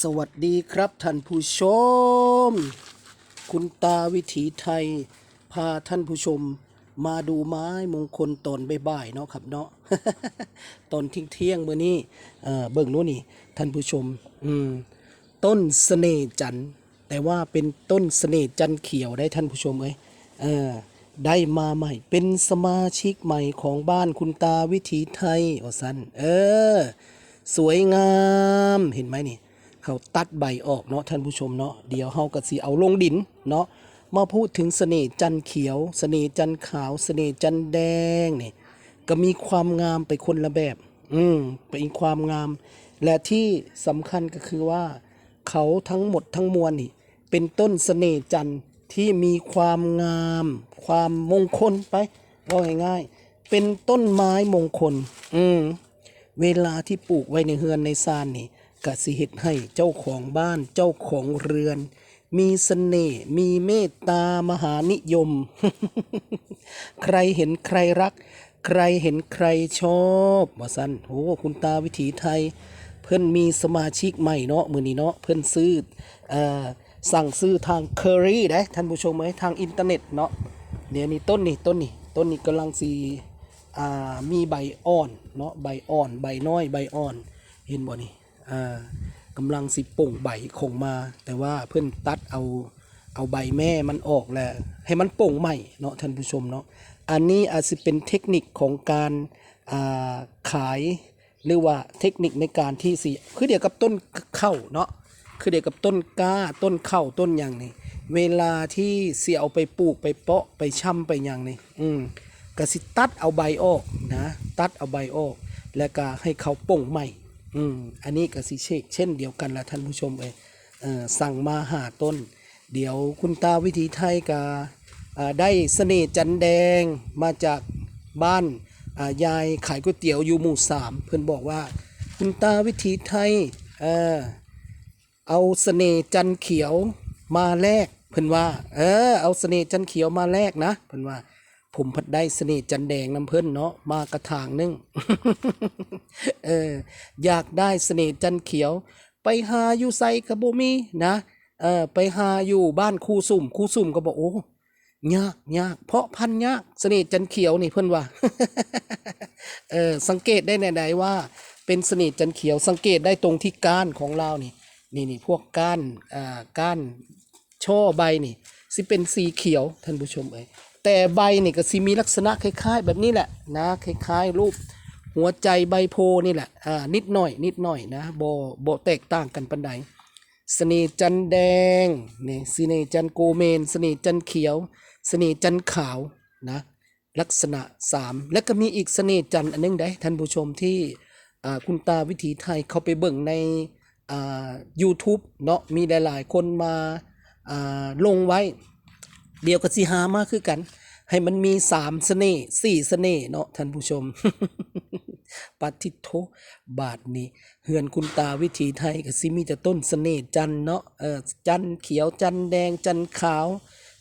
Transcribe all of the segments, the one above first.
สวัสดีครับท่านผู้ชม คุณตาวิถีไทย พาท่านผู้ชม มาดูไม้มงคลตอนบ่ายๆเนาะครับเนาะ ตอนเที่ยงเมื่อนี้เออเบิ่งโน้นนี่ ท่านผู้ชม อืม ต้นเสน่จันต์แต่ว่าเป็นต้นเสน่จันเขียวได้ท่านผู้ชมเอ้ยเออได้มาใหม่ เป็นสมาชิกใหม่ของบ้านคุณตาวิถีไทยอสันเออ สวยงามเห็นไหมนี่ เขาตัดใบออกเนาะท่านผู้ชมเนาะเดี๋ยวเฮาก็สิเอาลงดินเนาะมาพูดถึงเสน่ห์จันเขียว เสน่ห์จันขาว เสน่ห์จันแดงนี่ก็มีความงามไปคนละแบบ อืมเป็นความงาม และที่สำคัญก็คือว่า เขาทั้งหมดทั้งมวลนี่ เป็นต้นเสน่ห์จันที่มีความงาม ความมงคลไปว่าง่ายๆเป็นต้นไม้มงคล อืมเวลาที่ปลูกไว้ในเฮือนในซานนี่ กสิเฮ็ดให้เจ้าของบ้านเจ้าของเรือน มีเสน่ห์มีเมตตามหานิยม ใครเห็นใครรัก ใครเห็นใครชอบว่าซั่นโอ้คุณตาวิถีไทย เพิ่อนมีสมาชิกใหม่เนาะมือนี้เนาะเพิ่อนซื้ออสั่งซื้อทางเคอรี่ได้ท่านผู้ชมไหมทางอินเทอร์เน็ตเนาะเดี๋ยวนี้ต้นนี่ต้นนี่ต้นนี่กำลังสีมีใบอ่อนเนาะใบอ่อน ใบน้อยใบอ่อน เห็นบ่นี่ กำลังสิป่งใบคงมา แต่ว่าเพื่อนตัดเอาเอาใบแม่มันออกแล้วให้มันป่งใหม่เนาะท่านผู้ชมเนาะอันนี้อาจจะเป็นเทคนิคของการาขายหรือว่าเทคนิคในการที่สิคือเดียวกับต้นเข้าเนาะคือเดียวกับต้นกล้าต้นเข้าต้นอย่างนี่เวลาที่เสียเอาไปปลูกไปเปาะไปช่ำไปอย่างนี่อืมก็สิตัดเอาใบออกนะตัดเอาใบออก แล้วก็ให้เขาป่งใหม่ อืมอันนี้ก็สิเชกเช่นเดียวกันละท่านผู้ชมเอยเออสั่งมาหาต้น เดี๋ยวคุณตาวิถีไทยก็อ่าได้เสน่ห์จันแดงมาจากบ้านยายขายก๋วยเตี๋ยวอยู่หมู่สามเพื่อนบอกว่าคุณตาวิถีไทยเออเอาเสน่ห์จันเขียวมาแลกเพิ่อนว่า เออเอาเสน่ห์จันเขียวมาแลกนะเพิ่อนว่า ผมพัดได้สน่ห์จันแดงน้ำเพิ่นเนาะมากระถางหนึงเอออยากได้สน่ห์จันเขียว ไปหาอยู่ไซกระโบมีนะเออไปหาอยู่บ้านครูสุ่มครูสุ่มก็บอกโอ้ยากยากเพราะพันยากสน่ห์จันเขียวนี่เพิ่นว่าเออสังเกตได้ในใดว่า เป็นสน่ห์จันเขียว สังเกตได้ตรงที่ก้านของเรานี่นี่นี่พวกก้านอ่าก้านช่อใบนี่สิเป็นสีเขียวท่านผู้ชมเอ้ย แต่ใบนี่ก็สิมีลักษณะคล้ายๆ แบบนี้แหละนะคล้ายๆรูปหัวใจใบโพนี่แหละอ่านิดหน่อย นิดหน่อยนะโบโบแตกต่างกันปันใดเสน่ห์จันแดงนี่เสน่ห์จันโกเมนเสน่ห์จันเขียวเสน่ห์จันขาวนะลักษณะสามแล้วก็มีอีกเสน่ห์จันอันหนึงได้ท่านผู้ชมที่คุณตาวิถีไทยเขาไปเบิ่งในอ่า YouTube เนาะมีหลายๆ คนมาอ่าลงไว้ เดียวกับสิหามาคือกัน ให้มันมีสามเสน่ห์สี่เสน่ห์เนาะท่านผู้ชมปัติโทบาทนี้เฮือนคุณตาวิถีไทยก็สิมีแต่ต้นเสน่ห์จันเนาะเออจันเขียวจันแดงจันขาว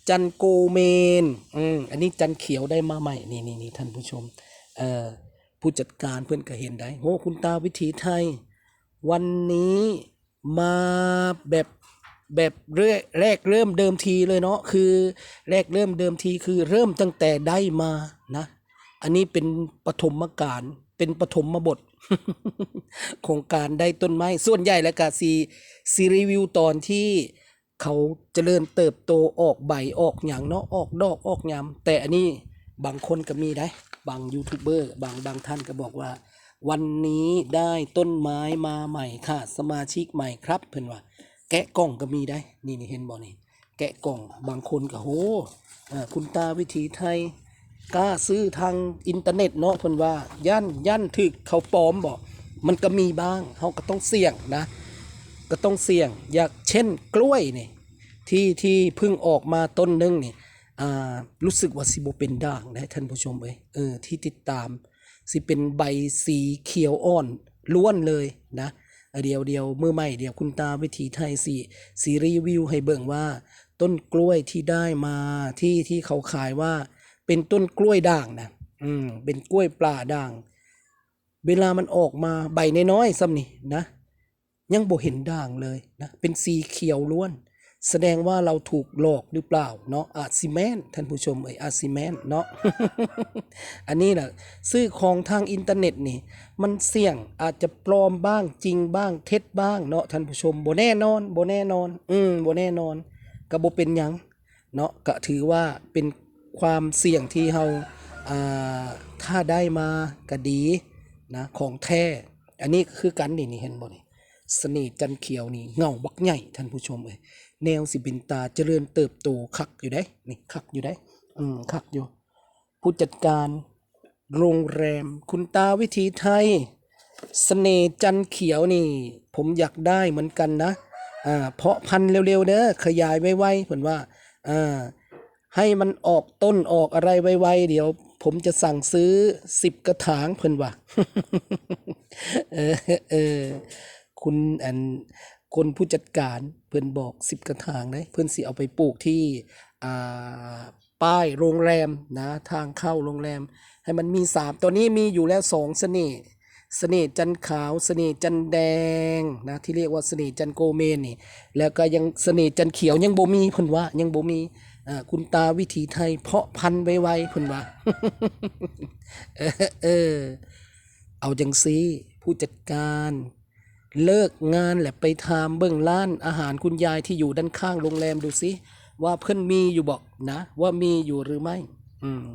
จันโกเมนอืมอันนี้จันเขียวได้มาใหม่นี่นี่นี่ท่านผู้ชมเอ่อผู้จัดการเพื่อนก็เห็นได้โหคุณตาวิถีไทย วันนี้มาแบบ แบบเรื่อแรกเริ่มเดิมทีเลยเนาะคือแรกเริ่มเดิมทีคือเริ่มตั้งแต่ได้มานะ อันนี้เป็นปฐมกาลเป็นปฐมบทโครงการได้ต้นไม้ ส่วนใหญ่แล้วก็ซีซีรีวิวตอนที่เขาเจริญเติบโตออกใบออกอย่างเนาะออกดอกออกยามแต่อันนี้บางคนก็มีได้บางยูทูบเบอร์บางบางท่านก็บอกว่า วันนี้ได้ต้นไม้มาใหม่ค่ะ สมาชิกใหม่ครับเพิ่อนว่า แกะกล่องก็มีได้นี่นี่เห็นบ่นี่แกะกล่องบางคนก็โหอ่อคุณตาวิถีไทยกล้าซื้อทางอินเทอร์เน็ตเนาะเพิ่นว่าย่านย่านถึกเขาปลอมบอกมันก็มีบ้างเฮาก็ต้องเสี่ยงนะ ก็ต้องเสี่ยงอยากเช่นกล้วยนี่ที่ที่เพิ่งออกมาต้นหนึงนี่อ่ารู้สึกว่าสิบเป็นด่างนะท่านผู้ชมเอ้ยเออที่ติดตามสิเป็นใบสีเขียวอ่อนล้วนเลยนะ เออเดียวเดียวเมื่อใหม่เดียวคุณตาวิถีไทยสีสีรีวิวให้เบิ่งว่า ต้นกล้วยที่ได้มาที่ที่เขาขายว่า เป็นต้นกล้วยด่างนะอืมเป็นกล้วยปลาด่าง เวลามันออกมาใบน้อยๆซ้ำนี่นะ ยังบ่เห็นด่างเลยนะเป็นสีเขียวล้วน แสดงว่าเราถูกหลอกหรือเปล่าเนาะอาซิแมนท่านผู้ชมเอ้ยอาซิแมนเนาะอันนี้นะซื้อของทางอินเทอร์เน็ตนี่ มันเสี่ยงอาจจะปลอมบ้างจริงบ้างเท็จบ้างเนาะท่านผู้ชมบ่แน่นอนบ่แน่นอน อืมบ่แน่นอนก็บ่เป็นยังเนาะก็ถือว่าเป็นความเสี่ยงที่เฮาอ่าถ้าได้มาก็ดีนะของแท้อันนี้คือกันนี่นี่เห็นบ่นี่ เสน่ห์จันเขียวนี่เงาบักใหญ่ท่านผู้ชมเอ้ยแนวสิเป็นตาเจริญเติบโตคักอยู่ได้นี่คักอยู่ได้อืมคักอยู่ ผู้จัดการโรงแรม คุณตาวิถีไทยเสน่ห์จันเขียวนี่ ผมอยากได้เหมือนกันนะอ่าเพาะพันธุ์เร็วๆเด้อขยายไวๆเพิ่นว่าอ่าให้มันออกต้นออกอะไรไวๆเดี๋ยวผมจะสั่งซื้อสิบกระถางเพิ่นว่าเออเออ คุณอันคนผู้จัดการเพิ่อนบอกสิบกระถางเลยเพิ่อนสิเอาไปปลูกที่อ่าป้ายโรงแรมนะทางเข้าโรงแรม ให้มันมีสามตัวนี้มีอยู่แล้วสองเสน่ห์เสน่ห์จันขาวเสน่ห์จันแดงนะที่เรียกว่าเสน่ห์จันโกเมนนี่แล้วก็ยังเสน่ห์จันเขียวยังบ่มีเพิ่นว่ายังบ่มีอ่าคุณตาวิถีไทย เพาะพันธุ์ไวๆเพิ่นว่าเออเออเอาจังซีผู้จัดการ เลิกงานแหละไปทามเบื้องร้านอาหารคุณยายที่อยู่ด้านข้างโรงแรมดูสิว่าเพิ่นมีอยู่บอกนะ ว่ามีอยู่หรือไม่ อืม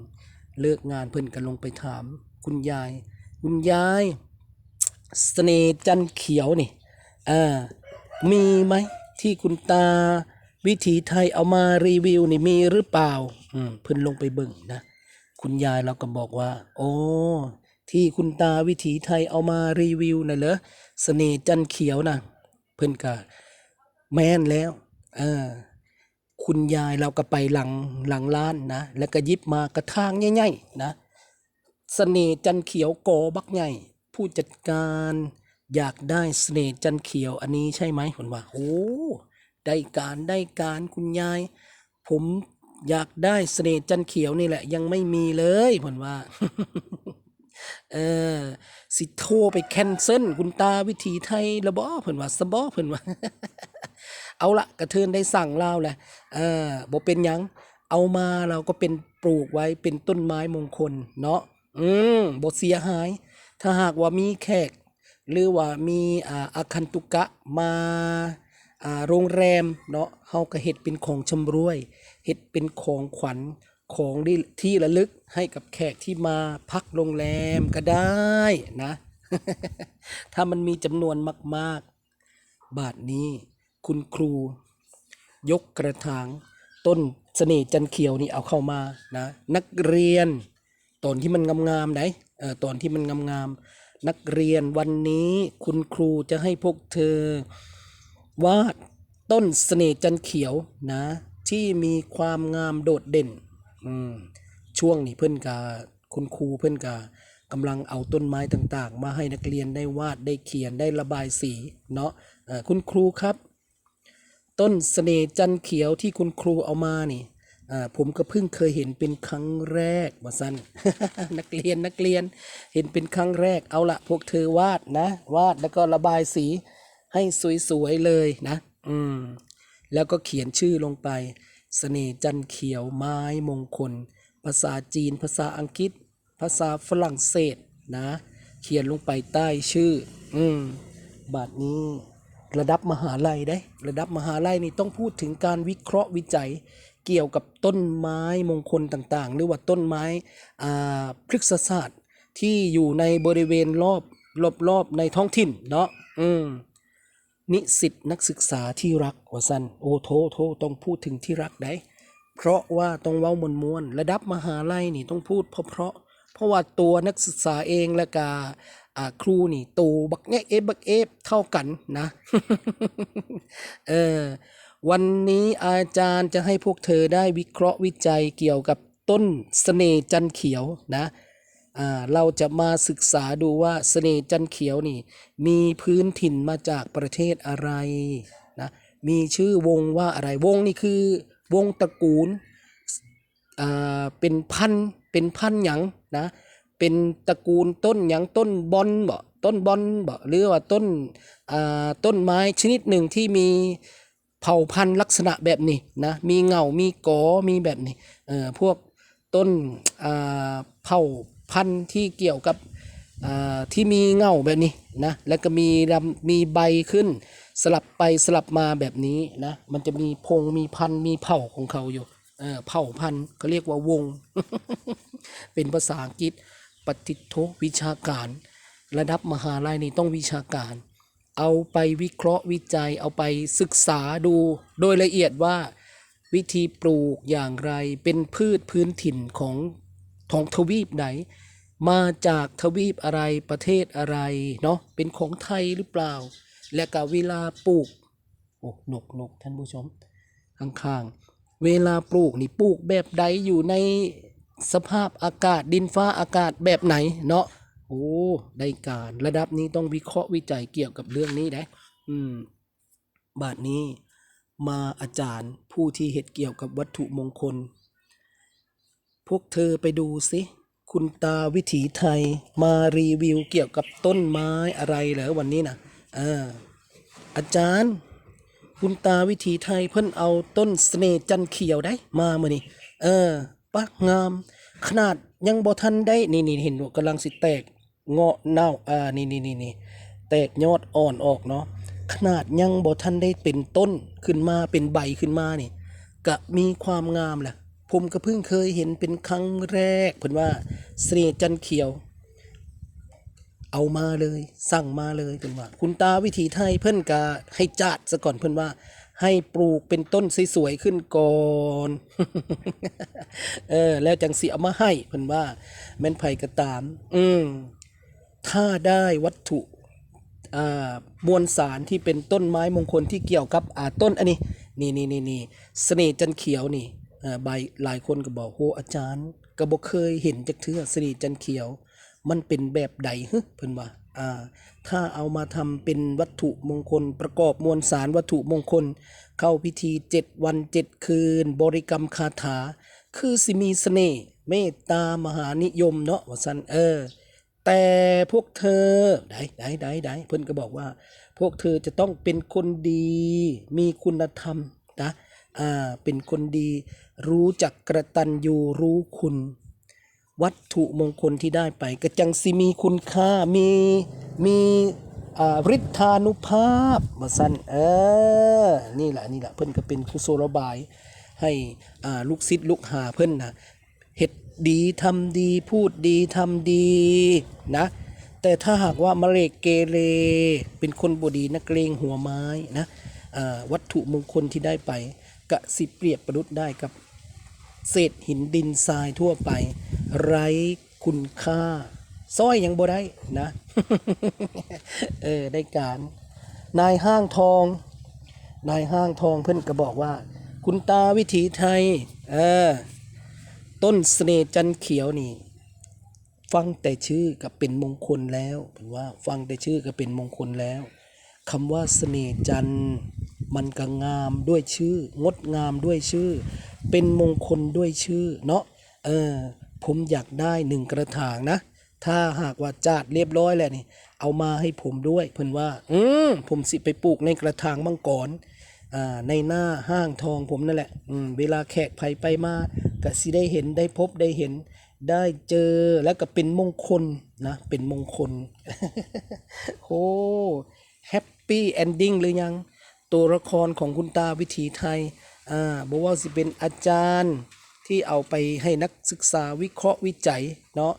เลิกงานเพิ่นกันลงไปถาม คุณยาย คุณยายเสน่จันเขียวนี่อ่ามีไหมที่คุณตา วิถีไทยเอามารีวิวนี่มีหรือเปล่า อืมเพิ่นลงไปเบิ่งนะ คุณยายเราก็บอกว่า โอ้ ที่คุณตาวิถีไทยเอามารีวิวน่ะเหรอเสน่ห์จันเขียวนะเพิ่นก็แม่นแล้วเออคุณยายเราก็ไปหลังหลังร้านนะแล้วก็ยิบมากระทางใหญ่ๆนะเสน่ห์จันเขียวโกอบักใหญ่ ผู้จัดการอยากได้เสน่ห์จันเขียวอันนี้ใช่ไหมผมว่าโอ้ได้การได้การคุณยาย ผมอยากได้เสน่ห์จันเขียวนี่แหละ ยังไม่มีเลยผมว่า เออ สิโทรไปแคนเซิลคุณตาวิถีไทยละบ่เพิ่นว่าสบ่เพิ่นว่า เอาละกระเทินได้สั่งเล่าแหละเออบ่เป็นหยัง เอามาเราก็เป็นปลูกไว้เป็นต้นไม้มงคลเนาะอืมบ่เสียหาย ถ้าหากว่ามีแขก หรือว่ามีอ่าอาคันตุกะมาอ่าโรงแรมเนาะเฮาก็เฮ็ดเป็นของชำรวยเฮ็ดเป็นของขวัญ ของที่ที่ระลึกให้กับแขกที่มาพักโรงแรมก็ได้นะ ถ้ามันมีจำนวนมาก ๆ บาทนี้คุณครู ยกกระถางต้นเสน่ห์จันเขียวนี่เอาเข้ามานะ นักเรียนตอนที่มันงามๆไหนเออตอนที่มันงามๆนักเรียนวันนี้คุณครูจะให้พวกเธอวาดต้นเสน่ห์จันเขียวนะ ที่มีความงามโดดเด่น อืมช่วงนี้เพื่อนกาคุณครูเพื่อนกากำลังเอาต้นไม้ต่างๆ มาให้นักเรียนได้วาดได้เขียนได้ระบายสีเนาะเอ่อคุณครูครับ ต้นเสน่จันเขียวที่คุณครูเอามานี่ผมก็เพิ่งเคยเห็นเป็นครั้งแรกว่าสั้นนักเรียนนักเรียนเห็นเป็นครั้งแรกเอาละพวกเธอวาดนะวาดแล้วก็ระบายสีให้สวยๆเลยนะ อืมแล้วก็เขียนชื่อลงไป เสน่ห์จันเขียวไม้มงคล ภาษาจีน ภาษาอังกฤษ ภาษาฝรั่งเศสนะ เขียนลงไปใต้ชื่อ อืมบาทนี้ระดับมหาลัยได้ ระดับมหาลัยนี่ต้องพูดถึงการวิเคราะห์วิจัย เกี่ยวกับต้นไม้มงคลต่างๆ หรือว่าต้นไม้อ่าพฤกษศาสตร์ที่อยู่ในบริเวณรอบรอบๆในท้องถิ่นเนาะอืม นิสิตนักศึกษาที่รักว่าสันโอ้โทโทต้องพูดถึงที่รักได้เพราะว่าต้องเว้ามวลมวลระดับมหาลัยนี่ต้องพูดเพราะเพราะเพราะว่าตัวนักศึกษาเองและกาครูนี่ตูบักแงเอฟบักเอฟเท่ากันนะเออวันนี้อาจารย์จะให้พวกเธอได้วิเคราะห์วิจัยเกี่ยวกับต้นเสน่จันเขียวนะ เราจะมาศึกษาดูว่าเสน่จันเขียวนี่ มีพื้นถิ่นมาจากประเทศอะไรนะมีชื่อวงว่าอะไรวงนี่คือ วงตระกูลอ่าเป็นพันเป็นพันหยังนะเป็นตระกูลต้นหยังต้นบอนบ่ต้นบอนบ่หรือว่าต้นอ่าต้นไม้ชนิดหนึ่งที่มีเผ่าพันธุ์ลักษณะแบบนี้นะมีเงามีกอมีแบบนี้เออพวกต้นอ่าเผ่า พันธุ์ที่เกี่ยวกับที่มีเงาแบบนี้นะแล้วก็มีลำมีใบขึ้น สลับไปสลับมาแบบนี้นะมันจะมีพงมีพันธุ์มีเผ่าของเขาอยู่เออเผ่าพันธุ์เขาเรียกว่าวง เป็นภาษาอังกฤษปฏิโทวิชาการ ระดับมหาลัยนี่ต้องวิชาการ เอาไปวิเคราะห์วิจัยเอาไปศึกษาดูโดยละเอียดว่าวิธีปลูกอย่างไรเป็นพืชพื้นถิ่นของ ท้องทวีปไหน มาจากทวีปอะไรประเทศอะไรเนาะเป็นของไทยหรือเปล่า และก็เวลาปลูกโอ้นกนกท่านผู้ชมข้างๆ เวลาปลูกนี่ปลูกแบบใดอยู่ในสภาพอากาศดินฟ้าอากาศแบบไหนเนาะโอ้ได้การระดับนี้ต้องวิเคราะห์วิจัยเกี่ยวกับเรื่องนี้นะอืมบาทนี้มาอาจารย์ผู้ที่เหตุเกี่ยวกับวัตถุมงคล พวกเธอไปดูสิ คุณตาวิถีไทยมารีวิวเกี่ยวกับต้นไม้อะไรเหรอวันนี้นะอ่าอาจารย์ คุณตาวิถีไทยเพิ่นเอาต้นเสน่จันเขียวได้ มาเมื่อนี้เออปักงาม ขนาดยังบ่ทันได้ นี่นี่เห็นว่ากำลังสิแตกเงาะเน่าอ่านี่นี่นี่นี่แตกยอดอ่อนออกเนาะขนาดยังบ่ทันได้เป็นต้นขึ้นมาเป็นใบขึ้นมานี่ก็มีความงามแหละ ผมก็เพิ่งเคยเห็นเป็นครั้งแรกเพิ่นว่าเสน่ห์จันเขียว เอามาเลย สั่งมาเลยเพิ่นว่า คุณตาวิถีไทยเพิ่นกะให้จัดซะก่อนเพิ่นว่า ให้ปลูกเป็นต้นสวยๆขึ้นก่อนเออ แล้วจังสิเอามาให้เพิ่นว่า แม่นไผก็ตาม อืมถ้าได้วัตถุอ่ามวลสารที่เป็นต้นไม้มงคลที่เกี่ยวกับอ่าต้นอันนี้ นี่นี่นี่นี่เสน่ห์จันเขียวนี่ อ่าใบหลายคนก็บอกโหอาจารย์ก็บ่เคยเห็นจักเทื่อสน่ห์จันเขียว มันเป็นแบบใดฮึเพิ่นว่าอ่า ถ้าเอามาทำเป็นวัตถุมงคล ประกอบมวลสารวัตถุมงคล เข้าพิธีเจ็ดวันเจ็ดคืน บริกรรมคาถา คือสิมีเสน่ห์เมตตามหานิยมเนาะว่าซั่นเออ แต่พวกเธอได้ได้ได้ได้เพิ่นก็บอกว่า พวกเธอจะต้องเป็นคนดี มีคุณธรรมนะ อ่าเป็นคนดี รู้จักกระตันยูรู้คุณ วัตถุมงคลที่ได้ไปก็จังสิมีคุณค่ามีมีอ่าฤทธานุภาพมาสั้นเออนี่แหละนี่แหละเพิ่นก็เป็นคุโสรบาย ให้อ่าลูกศิษย์ลูกหาเพิ่นนะเฮ็ดดีทำดีพูดดีทำดีนะแต่ถ้าหากว่ามาเลกเกเร เป็นคนบดีนักเลงหัวไม้นะอ่าวัตถุมงคลที่ได้ไป กะสิเปรียบประดุษได้กับ เศษหินดินทรายทั่วไป ไร้คุณค่าสร้อยยังบ่ได้นะ เออได้การ นายห้างทอง นายห้างทองเพิ่อนก็บอกว่า คุณตาวิถีไทย เออ ต้นเสน่จันเขียวนี่ ฟังแต่ชื่อก็เป็นมงคลแล้วเห็นว่า ฟังแต่ชื่อก็เป็นมงคลแล้วคำว่าเสน่จันทร์ มันก็งามด้วยชื่อ งดงามด้วยชื่อ เป็นมงคลด้วยชื่อเนาะเออผมอยากได้หนึ่งกระถางนะ ถ้าหากว่าจาดเรียบร้อยแล้วนี่ เอามาให้ผมด้วย เพิ่นว่า อืมผมสิไปปลูกในกระถางมังกรอ่าในหน้าห้างทองผมนั่นแหละอืมเวลาแขกภัยไปมาก็สิได้เห็นได้พบได้เห็นได้เจอแล้วก็เป็นมงคลนะ เป็นมงคลโอ้แฮปปี้เอนดิ้งหรือยัง ตัวละครของคุณตาวิถีไทยอ่าบอกว่าสิเป็นอาจารย์ที่เอาไปให้นักศึกษาวิเคราะห์วิจัยเนาะ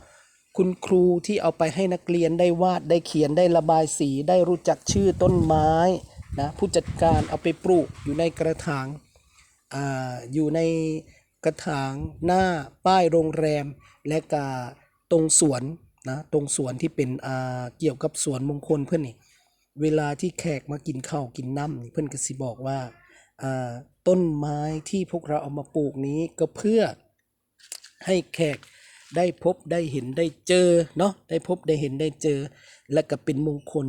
คุณครูที่เอาไปให้นักเรียนได้วาดได้เขียนได้ระบายสีได้รู้จักชื่อต้นไม้นะผู้จัดการเอาไปปลูกอยู่ในกระถางอ่าอยู่ในกระถางหน้าป้ายโรงแรม และก็ตรงสวนนะตรงสวนที่เป็นอ่าเกี่ยวกับสวนมงคลเพื่อนนี่ เวลาที่แขกมากินข้าวกินน้ำนี่เพื่อนก็สิบอกว่าอ่าต้นไม้ที่พวกเราเอามาปลูกนี้ก็เพื่อให้แขกได้พบได้เห็นได้เจอเนาะได้พบได้เห็นได้เจอ และก็เป็นมงคล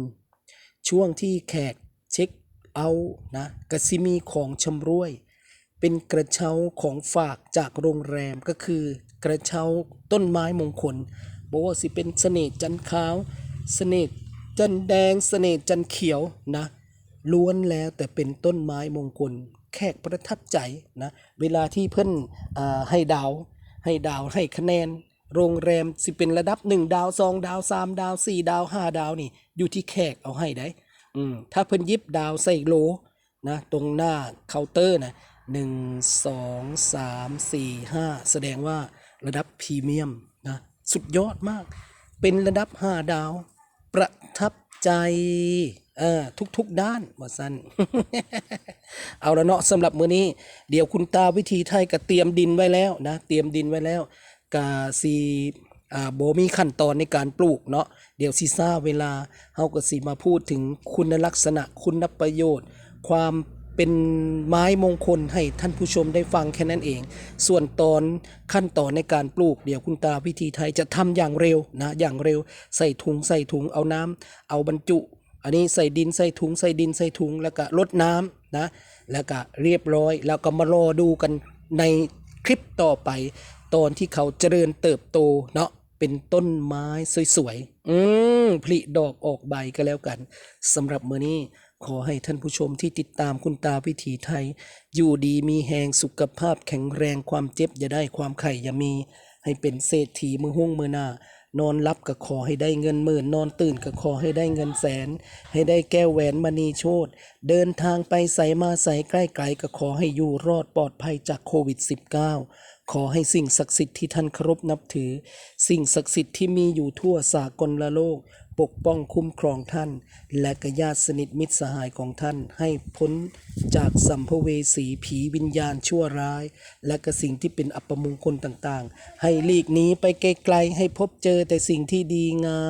ช่วงที่แขกเช็คเอา์นะกระสิมีของชำร่วย เป็นกระเช้าของฝากจากโรงแรมก็คือกระเช้าต้นไม้มงคลบอกว่าสิเป็นเสน่ห์จันทร์ขาว เสน่ห์ จันแดงเสน่ห์จันเขียวนะล้วนแล้วแต่เป็นต้นไม้มงคลแขกประทับใจนะเวลาที่เพิ่นอ่าให้ดาวให้ดาวให้คะแนน โรงแรมสิเป็นระดับ 1 ดาว2ดาว 3 ดาว 4 ดาว 5 ดาวนี่ อยู่ที่แขกเอาให้ได้อืมถ้าเพิ่นยิบดาวใส่โลนะตรงหน้าเคาน์เตอร์นะหนึ่งสองสามสี่ห้าแสดงว่าระดับพรีเมียมนะสุดยอดมาก เป็นระดับห้าดาว ประทับใจเออทุกๆด้านว่าสั้นเอาละเนาะสำหรับมื้อนี้ เดี๋ยวคุณตาวิธีไทยก็เตรียมดินไว้แล้วนะ เตรียมดินไว้แล้วกาซีอ่าโบมีขั้นตอนในการปลูกเนาะเดี๋ยวซีซ่าเวลาเฮาก็สิมาพูดถึงคุณลักษณะคุณประโยชน์ ความ เป็นไม้มงคลให้ท่านผู้ชมได้ฟังแค่นั้นเอง ส่วนตอนขั้นตอนในการปลูก เดี๋ยวคุณตาวิธีไทยจะทำอย่างเร็วนะอย่างเร็วใส่ถุงใส่ถุงเอาน้ำเอาบรรจุ อันนี้ใส่ดินใส่ถุงใส่ดินใส่ถุงแล้วก็ลดน้ำนะแล้วก็เรียบร้อย แล้วก็มารอดูกันในคลิปต่อไป ตอนที่เขาเจริญเติบโตเนาะเป็นต้นไม้สวยๆอืมผลิดอกออกใบก็แล้วกันสำหรับมื้อนี้ ขอให้ท่านผู้ชมที่ติดตามคุณตาวิถีไทย อยู่ดีมีแหงสุขภาพแข็งแรงความเจ็บอย่าได้ความไข่อย่ามี ให้เป็นเศรษฐีมือห้วงมือหน้านอนรับก็ขอให้ได้เงินหมื่น นอนตื่นก็ขอให้ได้เงินแสน ให้ได้แก้วแหวนมณีโชตเดินทางไปใสมาใสใกล้ไกลก็ขอให้อยู่รอดปลอดภัยจากโควิด -19 ขอให้สิ่งศักดิ์สิทธิ์ที่ท่านเคารพนับถือ สิ่งศักดิ์สิทธิ์ที่มีอยู่ทั่วสากลละโลก ปกป้องคุ้มครองท่าน และกญาติสนิทมิตรสหายของท่านให้พ้นจากสัมภเวสีผีวิญญาณชั่วร้าย และก็สิ่งที่เป็นอัปมงคลต่างๆ ให้หลีกหนีไปไกลๆให้พบเจอแต่สิ่งที่ดีงา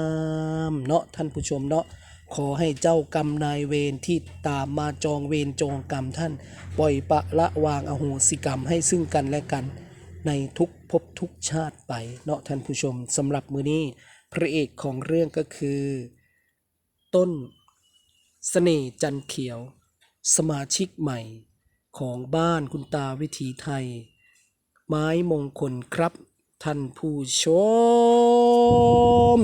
มเนาะท่านผู้ชมเนาะขอให้เจ้ากรรมนายเวรที่ตามมาจองเวรจองกรรมท่าน ปล่อยปะละวางอโหสิกรรมให้ซึ่งกันและกัน ในทุกภพทุกชาติไปเนาะท่านผู้ชมสำหรับมือนี้ พระเอกของเรื่องก็คือ ต้นสเสน่จันเขียว สมาชิกใหม่ของบ้านคุณตาวิถีไทย ไม้มงคลครับ ท่านผู้ชม